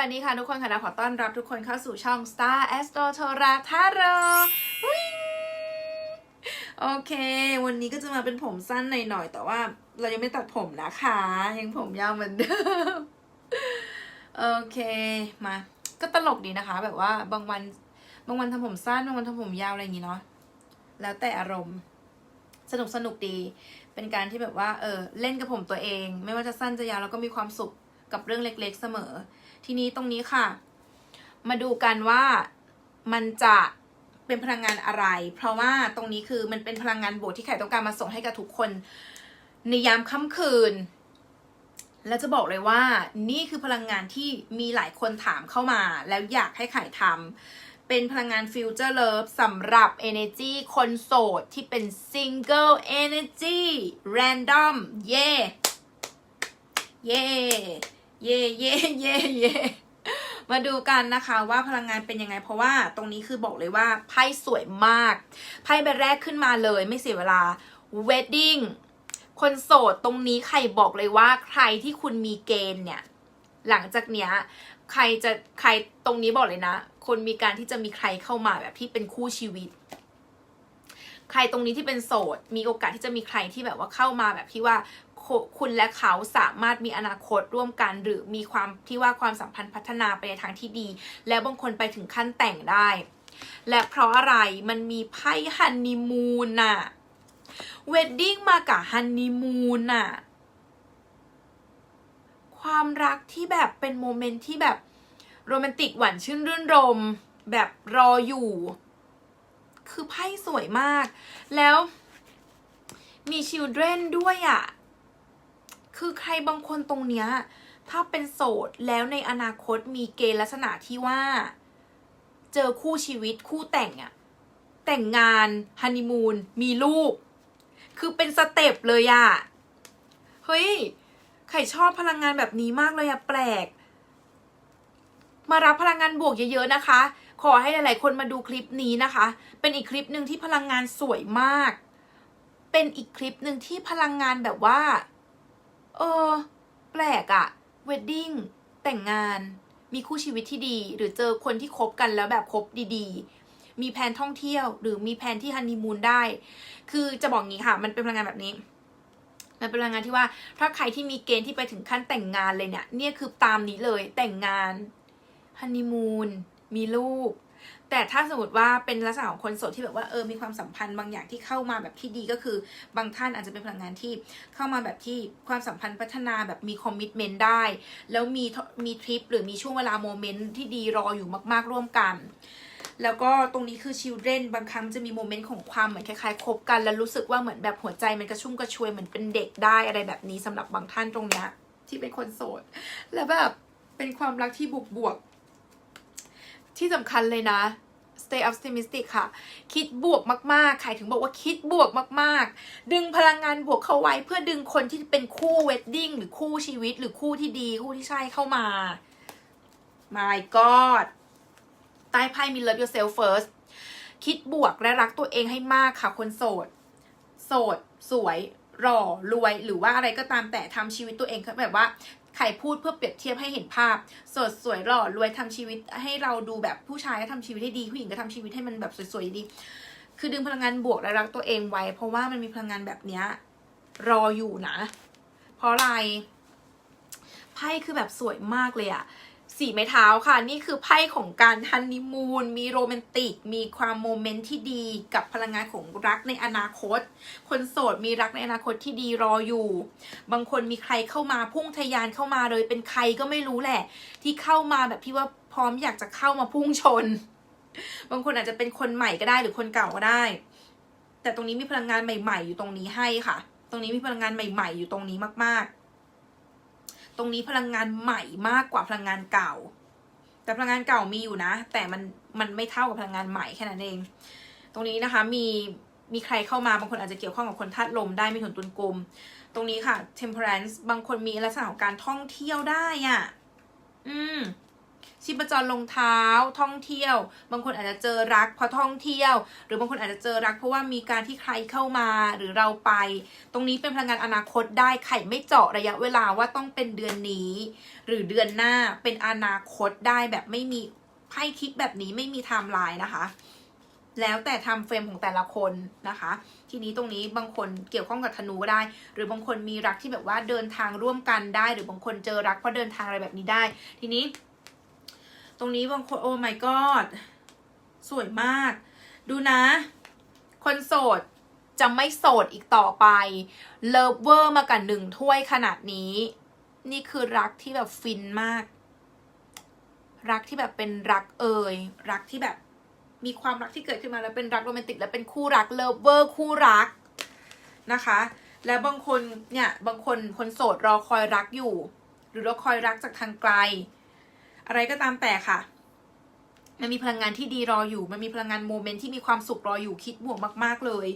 วัสดีค่ะทุกคนค่ะนะขอต้อนรับทุกคนเข้าสู่ช่อง Star Astro t o r a t a r o โอเค วันนี้ก็จะมาเป็นผมสั้นหน่อยๆแต่ว่าเรายังไม่ตัดผมนะคะ ยังผมยาวเหมือนเดิม โอเค มา ก็ตลกดีนะคะ แบบว่าบางวัน บางวันทำผมสั้น บางวันทำผมยาวอะไรอย่างงี้เนาะ แล้วแต่อารมณ์ สนุกสนุกดี เป็นการที่แบบว่า เออ เล่นกับผมตัวเอง ไม่ว่าจะสั้นจะยาวแล้วก็มีความสุขกับเรื่องเล็ก ๆ เสมอ ทีนี้ตรงนี้ค่ะ มาดูกันว่ามันจะเป็นพลังงานอะไร เพราะว่าตรงนี้คือมันเป็นพลังงานบวกที่ไข่ต้องการมาส่งให้กับทุกคน ในยามค่ำคืน แล้วจะบอกเลยว่านี่คือพลังงานที่มีหลายคนถามเข้ามา แล้วอยากให้ไข่ทำเป็นพลังงานฟิวเจอร์เลิฟสำหรับ Energy คนโสดที่เป็น Single Energy Random เย่เย่ เย่เย่เย่เย่มาดูกันนะคะว่าพลังงานเป็นยังไง เพราะว่าตรงนี้คือบอกเลยว่าไพ่สวยมาก ไพ่ใบแรกขึ้นมาเลยไม่เสียเวลา Wedding คนโสดตรงนี้ใครบอกเลยว่าใครที่คุณมีเกณฑ์เนี่ย หลังจากเนี้ยใครจะใครตรงนี้บอกเลยนะ คนมีการที่จะมีใครเข้ามาแบบที่เป็นคู่ชีวิต ใครตรงนี้ที่เป็นโสด มีโอกาสที่จะมีใครที่แบบว่าเข้ามาแบบที่ว่า คุณและเขาสามารถมีอนาคตร่วมกันหรือมีความที่ว่าความสัมพันธ์พัฒนาไปในทางที่ดี แล้วบางคนไปถึงขั้นแต่งได้ และเพราะอะไรมันมีไพ่ฮันนีมูนน่ะเวดดิ้งมากับฮันนีมูนน่ะความรักที่แบบเป็นโมเมนต์ที่แบบโรแมนติกหวานชื่นรื่นรม แบบรออยู่ คือไพ่สวยมาก แล้วมีชิลเดรนด้วยอะ่ะ คือใครบางคนตรงเนี้ยถ้าเป็นโสดแล้วในอนาคตมีเกณฑ์ลักษณะที่ว่า เจอคู่ชีวิตคู่แต่งอะ่ะแต่งงานฮันนีมูนมีลูก คือเป็นสเต็ปเลยอะ่ะเฮ้ยไข่ชอบพลังงานแบบนี้มากเลยอะแปลก มารับพลังงานบวกเยอะๆนะคะ ขอให้หลายๆ คนมาดูคลิปนี้นะคะ เป็นอีกคลิปหนึ่งที่พลังงานสวยมาก เป็นอีกคลิปหนึ่งที่พลังงานแบบว่า เออ แปลกอะเวดดิ้งแต่งงาน มีคู่ชีวิตที่ดี หรือเจอคนที่คบกันแล้วแบบคบดีๆ มีแผนท่องเที่ยว หรือมีแผนที่ฮันนีมูนได้ คือจะบอกงี้ค่ะ มันเป็นพลังงานแบบนี้ มันเป็นพลังงานที่ว่า ถ้าใครที่มีเกณฑ์ที่ไปถึงขั้นแต่งงานเลยเนี่ย เนี่ยคือตามนี้เลยแต่งงานฮันนีมูนมีลูก แต่ถ้าสมมติว่าเป็นลักษณะของคนโสดที่แบบว่าเออมีความสัมพันธ์บางอย่างที่เข้ามาแบบที่ดีก็คือ บางท่านอาจจะเป็นพลังงานที่เข้ามาแบบที่ความสัมพันธ์พัฒนาแบบมีคอมมิชเมนต์ได้ แล้วมีมีทริปหรือมีช่วงเวลาโมเมนต์ที่ดีรออยู่มาก ๆร่วมกันแล้วก็ตรงนี้คือชิลเ r นบางครั้งจะมีโมเมนต์ของความเหมือนคล้ายๆคบกันแล้วรู้สึกว่าเหมือนแบบหัวใจมันกระชุ่มกระชวยเหมือนเป็นเด็กได้อะไรแบบนี้สำหรับบางท่านตรงเนี้ยที่เป็นคนโสด แล้วแบบเป็นความรักที่บวกบวก ที่สำคัญเลยนะ stay optimistic ค่ะ คิดบวกมากๆ ใครถึงบอกว่าคิดบวกมากๆ ดึงพลังงานบวกเข้าไว้ เพื่อดึงคนที่เป็นคู่ wedding หรือคู่ชีวิต หรือคู่ที่ดี คู่ที่ใช่เข้ามา my god ใต้ไพ่มี love yourself first คิดบวกและรักตัวเองให้มากค่ะ คนโสด โสด สวยหล่อรวยหรือว่าอะไรก็ตามแต่ทำชีวิตตัวเองแบบว่า ใครพูดเพื่อเปรียบเทียบให้เห็นภาพ สดสวยหล่อรวยทำชีวิตให้เราดูแบบผู้ชายก็ทำชีวิตให้ดีผู้หญิงก็ทำชีวิตให้มันแบบสวยๆดี คือดึงพลังงานบวกและรักตัวเองไว้ เพราะว่ามันมีพลังงานแบบเนี้ยรออยู่นะ เพราะอะไรไพ่คือแบบสวยมากเลยอะ สี่ไม้เท้าค่ะ นี่คือไพ่ของการฮันนีมูนมีโรแมนติก มีความโมเมนต์ที่ดีกับพลังงานของรักในอนาคต คนโสดมีรักในอนาคตที่ดีรออยู่ บางคนมีใครเข้ามาพุ่งทะยานเข้ามาเลยเป็นใครก็ไม่รู้แหละ ที่เข้ามาแบบที่ว่าพร้อมอยากจะเข้ามาพุ่งชน บางคนอาจจะเป็นคนใหม่ก็ได้หรือคนเก่าก็ได้ แต่ตรงนี้มีพลังงานใหม่ ๆ อยู่ตรงนี้ให้ค่ะ ตรงนี้มีพลังงานใหม่ ๆ อยู่ตรงนี้มากๆ ตรงนี้พลังงานใหม่มากกว่าพลังงานเก่า แต่พลังงานเก่ามีอยู่นะ แต่มันมันไม่เท่ากับพลังงานใหม่แค่นั้นเอง ตรงนี้นะคะมีมีใครเข้ามาบางคนอาจจะเกี่ยวข้องกับคนธาตุลมได้มีถุนตุนกลม ตรงนี้ค่ะ temperance บางคนมีลักษณะของการท่องเที่ยวได้อะ่ะ อืม ชีพจรลงเท้าท่องเที่ยว บางคนอาจจะเจอรักเพราะท่องเที่ยว หรือบางคนอาจจะเจอรักเพราะว่ามีการที่ใครเข้ามาหรือเราไป ตรงนี้เป็นพลังงานอนาคตได้ไข่ไม่เจาะระยะเวลาว่าต้องเป็นเดือนนี้ หรือเดือนหน้าเป็นอนาคตได้แบบไม่มีไพ่คิดแบบนี้ไม่มีไทม์ไลน์นะคะ แล้วแต่ทำเฟรมของแต่ละคนนะคะ ทีนี้ตรงนี้บางคนเกี่ยวข้องกับธนูก็ได้ หรือบางคนมีรักที่แบบว่าเดินทางร่วมกันได้ หรือบางคนเจอรักเพราะเดินทางอะไรแบบนี้ได้ ทีนี้ ตรงนี้บางคนโอ้ my god สวยมาก ดูนะ คนโสดจะไม่โสดอีกต่อไป เลิฟเวอร์มากันหนึ่งถ้วยขนาดนี้ นี่คือรักที่แบบฟินมาก รักที่แบบเป็นรักเอ่ยรักที่แบบ มีความรักที่เกิดขึ้นมาแล้วเป็นรักโรแมนติก และเป็นคู่รักเลิฟเวอร์คู่รักนะคะ แล้วบางคนเนี่ยบางคนคนโสดรอคอยรักอยู่ หรือรอคอยรักจากทางไกล อะไรก็ตามแต่ค่ะ มันมีพลังงานที่ดีรออยู่ มันมีพลังงานโมเมนต์ที่มีความสุขรออยู่ คิดบวกมาก ๆเลย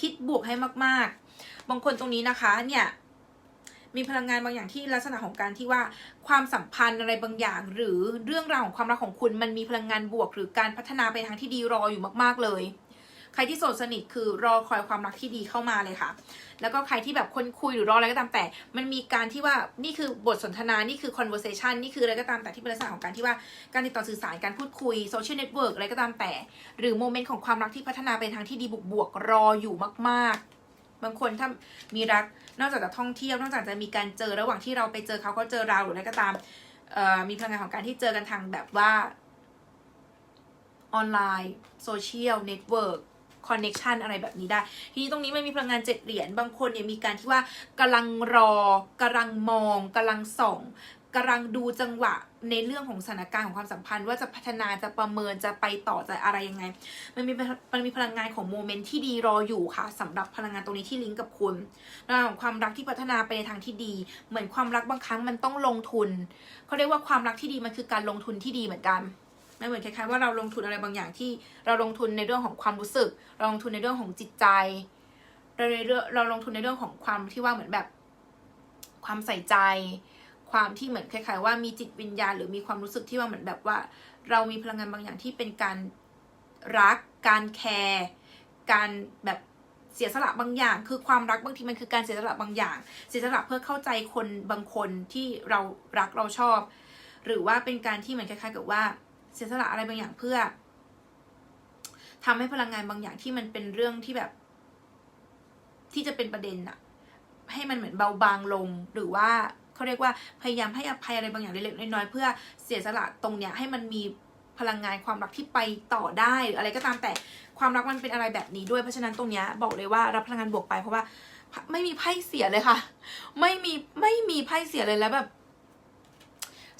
คิดบวกให้มาก ๆ บางคนตรงนี้นะคะ เนี่ยมีพลังงานบางอย่างที่ลักษณะของการที่ว่าความสัมพันธ์อะไรบางอย่าง หรือเรื่องราวของความรักของคุณมันมีพลังงานบวก หรือการพัฒนาไปทางที่ดีรออยู่มาก ๆเลย ใครที่โสดสนิทคือรอคอยความรักที่ดีเข้ามาเลยค่ะ แล้วก็ใครที่แบบคนคุยหรือรออะไรก็ตามแต่ มันมีการที่ว่านี่คือบทสนทนา นี่คือ conversation นี่คืออะไรก็ตามแต่ที่เป็นลักษณะของการที่ว่าการติดต่อสื่อสารการพูดคุย social network อะไรก็ตามแต่ หรือโมเมนต์ของความรักที่พัฒนาไปทางที่ดีบวกๆรออยู่มากๆบางคนถ้ามีรักนอกจากจะท่องเที่ยวนอกจากจะมีการเจอระหว่างที่เราไปเจอเขาก็เจอเราหรืออะไรก็ตามมีพลังงานของการที่เจอกันทางแบบว่าออนไลน์โซเชียลเน็ตเวิร์ก คอนเน็ชันอะไรแบบนี้ได้ ทีนี้ตรงนี้มันมีพลังงานเจ็ดเหรียญบางคนเนี่ยมีการที่ว่ากำลังรอกำลังมองกำลังส่องกำลังดูจังหวะในเรื่องของสถานการณ์ของความสัมพันธ์ว่าจะพัฒนาจะประเมินจะไปต่อจะอะไรยังไง มันมีมันมีพลังงานของโมเมนต์ที่ดีรออยู่ค่ะสำหรับพลังงานตรงนี้ที่ลิงก์กับคุณเรื่องของความรักที่พัฒนาไปในทางที่ดี เหมือนความรักบางครั้งมันต้องลงทุนเขาเรียกว่าความรักที่ดีมันคือการลงทุนที่ดีเหมือนกัน ไม่เหมือนคล้ายๆว่าเราลงทุนอะไรบางอย่างที่เราลงทุนในเรื่องของความรู้สึก เราลงทุนในเรื่องของจิตใจ เราในเรื่องเราลงทุนในเรื่องของความที่ว่าเหมือนแบบ ความใส่ใจ ความที่เหมือนคล้าย ๆ ว่ามีจิตวิญญาณหรือมีความรู้สึกที่ว่าเหมือนแบบว่า เรามีพลังงานบางอย่างที่เป็นการรัก การแคร์การแบบเสียสละบางอย่าง คือความรักบางทีมันคือการเสียสละบางอย่าง เสียสละเพื่อเข้าใจคนบางคนที่เรารักเราชอบ หรือว่าเป็นการที่เหมือนคล้ายๆกับว่า เสียสละอะไรบางอย่างเพื่อทำให้พลังงานบางอย่างที่มันเป็นเรื่องที่แบบ ที่จะเป็นประเด็นอะให้มันเหมือนเบาบางลงหรือว่าเขาเรียกว่าพยายามให้อภัยอะไรบางอย่างเล็กๆน้อยๆเพื่อเสียสละตรงเนี้ยให้มันมีพลังงานความรักที่ไปต่อได้หรืออะไรก็ตามแต่ความรักมันเป็นอะไรแบบนี้ด้วยเพราะฉะนั้นตรงเนี้ยบอกเลยว่ารับพลังงานบวกไปเพราะว่าไม่มีไพ่เสียเลยค่ะ ไม่มีไม่มีไพ่เสียเลยแล้วแบบ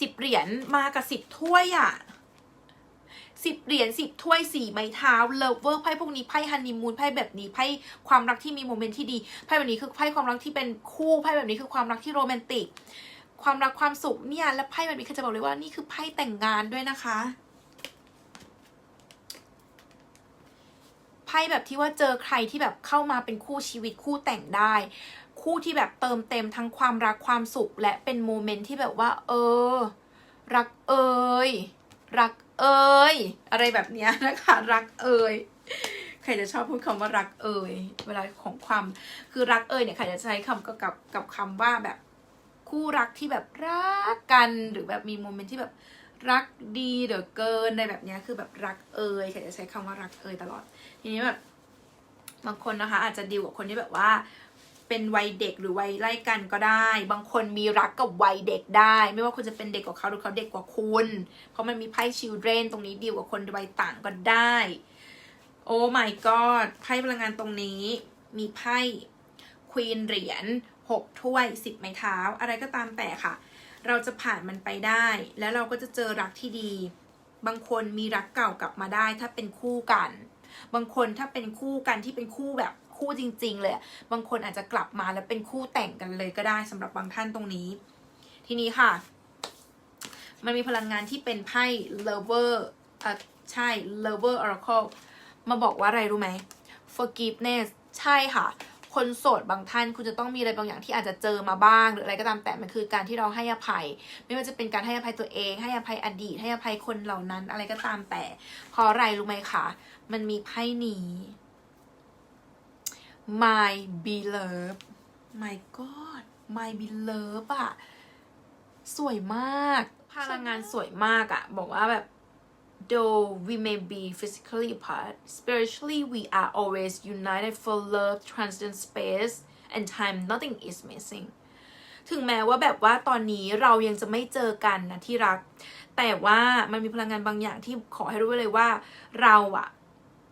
สิบเหรียญมากับสิบถ้วยอะ สิบเหรียญสิบถ้วยสี่ไม้เท้าเลิฟเวอร์ไพ่พวกนี้ไพ่ฮันนีมูนไพ่แบบนี้ไพ่ความรักที่มีโมเมนต์ที่ดีไพ่แบบนี้คือไพ่ความรักที่เป็นคู่ไพ่แบบนี้คือความรักที่โรแมนติก ความรักความสุขเนี่ยและไพ่แบบนี้คือจะบอกเลยว่านี่คือไพ่แต่งงานด้วยนะคะไพ่แบบที่ว่าเจอใครที่แบบเข้ามาเป็นคู่ชีวิตคู่แต่งได้ คู่ที่แบบเติมเต็มทั้งความรักความสุข และเป็นโมเมนต์ที่แบบว่า เออ รักเอยรัก เอ่ยอะไรแบบนี้นะคะ รักเอ่ยใครจะชอบพูดคำว่ารักเอ่ยเวลาของความคือรักเอ่ยเนี่ยใครจะใช้คำกับกับกับคำว่าแบบคู่รักที่แบบรักกันหรือแบบมีโมเมนต์ที่แบบรักดีเหลือเกินอะไรแบบนี้คือแบบรักเอ่ยใครจะใช้คำว่ารักเอ่ยตลอด ทีนี้แบบบางคนนะคะ อาจจะดีลกับคนที่แบบว่า เป็นวัยเด็กหรือวัยไล่กันก็ได้ บางคนมีรักกับวัยเด็กได้ ไม่ว่าคุณจะเป็นเด็กกว่าเขาหรือเขาเด็กกว่าคุณ เพราะมันมีไพ่ชิลเดรนตรงนี้ดีลกับคนวัยต่างก็ได้ โอ้ my god ไพ่พลังงานตรงนี้ มีไพ่ควีนเหรียญหกถ้วยสิบไม้เท้า อะไรก็ตามแต่ค่ะ เราจะผ่านมันไปได้ แล้วเราก็จะเจอรักที่ดี บางคนมีรักเก่ากลับมาได้ถ้าเป็นคู่กัน บางคนถ้าเป็นคู่กันที่เป็นคู่แบบ คู่จริง ๆ เลย บางคนอาจจะกลับมาแล้วเป็นคู่แต่งกันเลยก็ได้สำหรับบางท่านตรงนี้ ทีนี้ค่ะ มันมีพลังงานที่เป็นไพ่ lover อะใช่ lover oracle มาบอกว่าอะไรรู้ไหม forgiveness ใช่ค่ะคนโสดบางท่านคุณจะต้องมีอะไรบางอย่างที่อาจจะเจอมาบ้าง หรืออะไรก็ตามแต่มันคือการที่เราให้อภัย ไม่ว่าจะเป็นการให้อภัยตัวเอง ให้อภัยอดีต ให้อภัยคนเหล่านั้นอะไรก็ตามแต่เพราะอะไรรู้ไหมคะมันมีไพ่นี้ my beloved my god my beloved อะสวยมาก พลังงานสวยมากอะบอกว่าแบบ though we may be physically apart spiritually we are always united for love transcends space and time nothing is missing ถึงแม้ว่าแบบว่าตอนนี้เรายังจะไม่เจอกันนะที่รัก แต่ว่ามันมีพลังงานบางอย่างที่ขอให้รู้ไว้เลยว่าเราอะ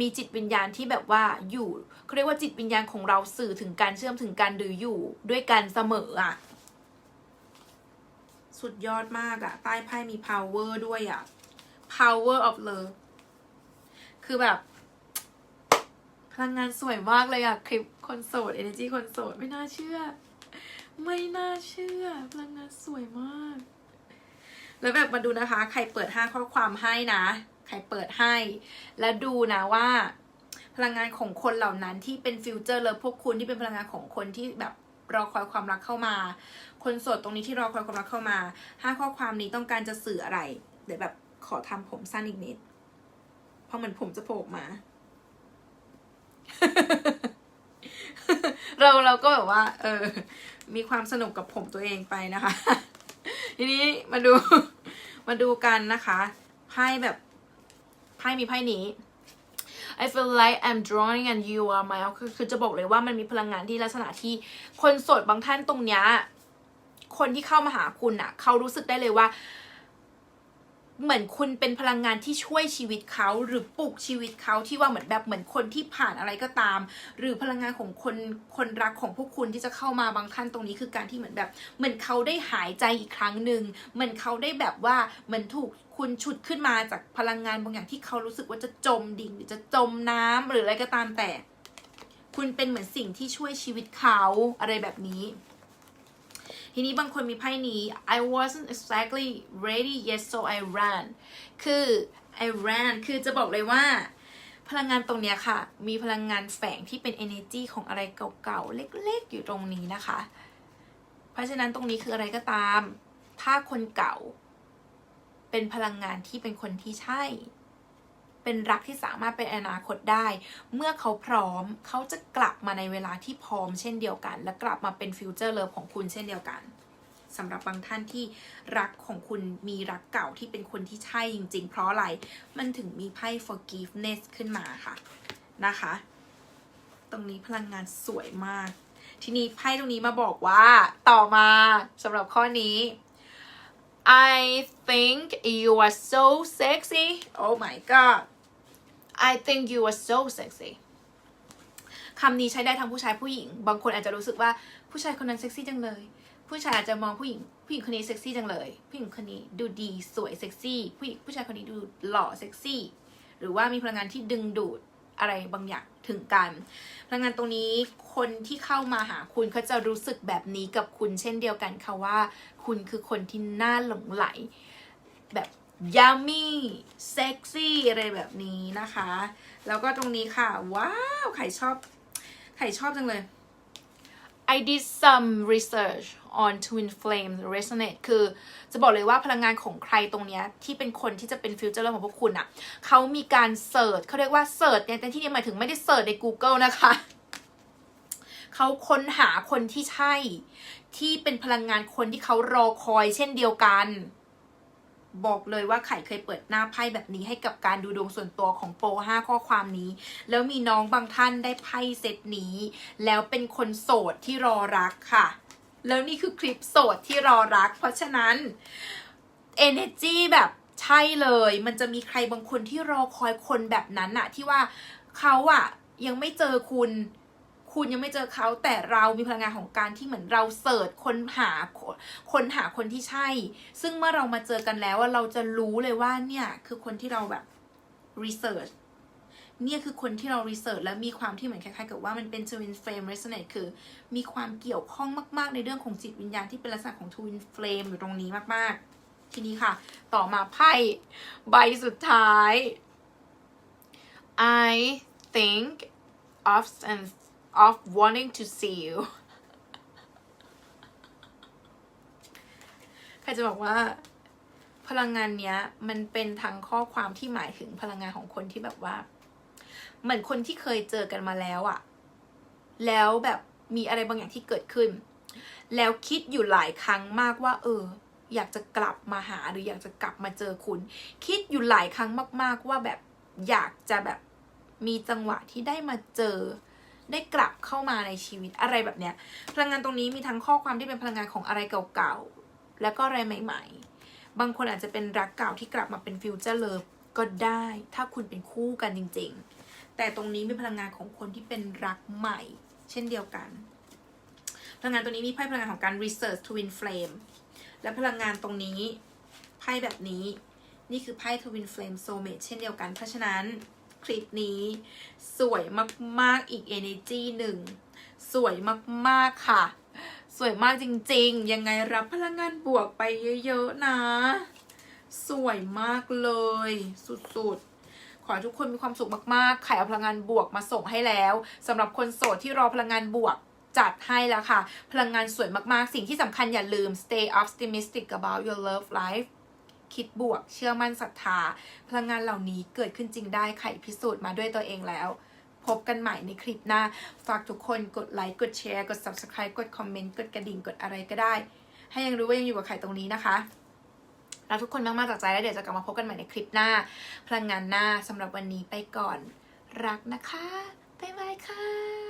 มีจิตวิญญาณที่แบบว่าอยู่เขาเรียกว่าจิตวิญญาณของเราสื่อถึงการเชื่อมถึงกันหรืออยู่ด้วยกันเสมออะสุดยอดมากอะใต้ไพ่มี power ด้วยอะ power of love คือแบบ พลังงานสวยมากเลยอะคลิปคนโสด energy คนโสด ไม่น่าเชื่อ ไม่น่าเชื่อ พลังงานสวยมาก แล้วแบบมาดูนะคะ ใครเปิดห้าข้อความให้นะ ใครเปิดให้ แล้วดูนะว่า พลังงานของคนเหล่านั้นที่เป็นฟิวเจอร์เลยพวกคุณที่เป็นพลังงานของคนที่แบบรอคอยความรักเข้ามา คนโสดตรงนี้ที่รอคอยความรักเข้ามาห้าข้อความนี้ต้องการจะสื่ออะไร เดี๋ยวแบบขอทำผมสั้นอีกนิด เพราะเหมือนผมจะโผล่มา เราเราก็แบบว่า เออ มีความสนุกกับผมตัวเองไปนะคะ ทีนี้มาดู มาดูกันนะคะไพ่แบบ ไพ่มีไพ่นี้ I feel like I'm drawing and you are my คือคือจะบอกเลยว่ามันมีพลังงานที่ลักษณะที่คนโสดบางท่านตรงเนี้ยคนที่เข้ามาหาคุณอะเขารู้สึกได้เลยว่า เหมือนคุณเป็นพลังงานที่ช่วยชีวิตเขาหรือปลุกชีวิตเขาที่ว่าเหมือนแบบเหมือนคนที่ผ่านอะไรก็ตาม หรือพลังงานของคนคนรักของพวกคุณที่จะเข้ามาบางท่านตรงนี้คือการที่เหมือนแบบ เหมือนเขาได้หายใจอีกครั้งหนึ่งเหมือนเขาได้แบบว่าเหมือนถูก คุณฉุดขึ้นมาจากพลังงานบางอย่างที่เขารู้สึกว่าจะจมดิ่งหรือจะจมน้ำหรืออะไรก็ตามแต่ คุณเป็นเหมือนสิ่งที่ช่วยชีวิตเขาอะไรแบบนี้ ทีนี้บางคนมีไพ่นี้ I wasn't exactly ready yet so I ran คือ I ran คือจะบอกเลยว่า พลังงานตรงเนี้ยค่ะ มีพลังงานแฝงที่เป็น energy ของอะไรเก่าๆ เล็กๆ อยู่ตรงนี้นะคะ เพราะฉะนั้นตรงนี้คืออะไรก็ตาม ถ้าคนเก่า เป็นพลังงานที่เป็นคนที่ใช่ เป็นรักที่สามารถเป็นอนาคตได้ เมื่อเขาพร้อมเขาจะกลับมาในเวลาที่พร้อมเช่นเดียวกัน และกลับมาเป็นฟิวเจอร์เลิฟของคุณเช่นเดียวกันสำหรับบางท่านที่รักของคุณมีรักเก่าที่เป็นคนที่ใช่จริง ๆ เพราะอะไร มันถึงมีไพ่ forgiveness ขึ้นมาค่ะนะคะ ตรงนี้พลังงานสวยมาก ทีนี้ไพ่ตรงนี้มาบอกว่าต่อมาสำหรับข้อนี้ I think you are so sexy. Oh my god. I think you are so sexy. คำนี้ใช้ได้ทั้งผู้ชายผู้หญิง บางคนอาจจะรู้สึกว่าผู้ชายคนนั้นเซ็กซี่จังเลย ผู้ชายอาจจะมองผู้หญิง ผู้หญิงคนนี้เซ็กซี่จังเลย ผู้หญิงคนนี้ดูดีสวยเซ็กซี่ ผู้หญิงผู้ชายคนนี้ดูหล่อเซ็กซี่ หรือว่ามีพลังงานที่ดึงดูด อะไรบางอย่างถึงกันพลังงานตรงนี้คนที่เข้ามาหาคุณเขาจะรู้สึกแบบนี้กับคุณเช่นเดียวกันค่ะว่า คุณคือคนที่น่าหลงไหล แบบยามี่เซ็กซี่อะไรแบบนี้นะคะ แล้วก็ตรงนี้ค่ะ ว้าวใครชอบใครชอบจังเลย I did some research on twin flame resonate คือจะบอกเลยว่าพลังงานของใครตรงเนี้ยที่เป็นคนที่จะเป็นฟิวเจอร์ของพวกคุณอะ่ะเขามีการเสิร์ชเขาเรียกว่าเสิร์ชเนี่ยแต่ที่นี่หมายถึงไม่ได้เสิร์ชใน Google นะคะเขาค้นหาคนที่ใช่ที่เป็นพลังงานคนที่เขารอคอยเช่นเดียวกัน บอกเลยว่าไข่เคยเปิดหน้าไพ่แบบนี้ให้กับการดูดวงส่วนตัวของโปร5ข้อความนี้ แล้วมีน้องบางท่านได้ไพ่เซตนี้ แล้วเป็นคนโสดที่รอรักค่ะ แล้วนี่คือคลิปโสดที่รอรัก เพราะฉะนั้น energy แบบใช่เลย มันจะมีใครบางคนที่รอคอยคนแบบนั้นอะที่ว่าเขาอะยังไม่เจอคุณ คุณยังไม่เจอเขาแต่เรามีพลังงานของการที่เหมือนเราเสิร์ชคนหาคนหาคนที่ใช่ ซึ่งเมื่อเรามาเจอกันแล้วว่าเราจะรู้เลยว่าเนี่ยคือคนที่เราแบบรีเสิร์ชเนี่ยคือคนที่เรารีเสิร์ชแล้วมีความที่เหมือนคล้ายๆกับว่ามันเป็น twin flame resonate คือ มีความเกี่ยวข้องมากๆ ในเรื่องของจิตวิญญาณที่เป็นลักษณะของ twin flame อยู่ตรงนี้มากๆ ทีนี้ค่ะ ต่อมาไพ่ใบสุดท้าย I think often of wanting to see you ใครจะบอกว่า พลังงานเนี้ย มันเป็นทั้งข้อความที่หมายถึงพลังงานของคนที่แบบว่า เหมือนคนที่เคยเจอกันมาแล้วอะแล้วแบบมีอะไรบางอย่างที่เกิดขึ้น แล้วคิดอยู่หลายครั้งมากว่า เออ อยากจะกลับมาหาหรืออยากจะกลับมาเจอคุณ คิดอยู่หลายครั้งมาก ๆ ว่าแบบอยากจะแบบมีจังหวะที่ได้มาเจอ ได้กลับเข้ามาในชีวิตอะไรแบบเนี้ย พลังงานตรงนี้มีทั้งข้อความที่เป็นพลังงานของอะไรเก่าๆ แล้วก็อะไรใหม่ ๆ บางคนอาจจะเป็นรักเก่าที่กลับมาเป็นฟิวเจอร์เลิฟก็ได้ ถ้าคุณเป็นคู่กันจริง ๆ แต่ตรงนี้มีพลังงานของคนที่เป็นรักใหม่ เช่นเดียวกัน พลังงานตัวนี้มีไพ่พลังงานของการ research twin flame และพลังงานตรงนี้ไพ่แบบนี้ นี่คือไพ่ twin flame soulmate เช่นเดียวกัน เพราะฉะนั้น คลิปนี้ สวยมากๆอีก energy หนึ่ง สวยมากๆค่ะ สวยมากจริงๆ ยังไงรับพลังงานบวกไปเยอะๆนะ สวยมากเลย สุดๆ ขอให้ทุกคนมีความสุขมากๆ ไข่เอาพลังงานบวกมาส่งให้แล้วสำหรับคนโสดที่รอพลังงานบวกจัดให้แล้วค่ะ พลังงานสวยมากๆ สิ่งที่สำคัญอย่าลืม stay optimistic about your love life คิดบวก เชื่อมั่นศรัทธา พลังงานเหล่านี้เกิดขึ้นจริงได้ไข่พิสูจน์มาด้วยตัวเองแล้ว พบกันใหม่ในคลิปหน้า ฝากทุกคนกดไลค์ กดแชร์ กด subscribe กดคอมเมนต์ กดกระดิ่ง กดอะไรก็ได้ ให้ยังรู้ว่ายังอยู่กับไข่ตรงนี้นะคะรักทุกคนมากๆจากใจแล้วเดี๋ยวจะกลับมาพบกันใหม่ในคลิปหน้า พลังงานหน้าสำหรับวันนี้ไปก่อน รักนะคะ บ๊ายบายค่ะ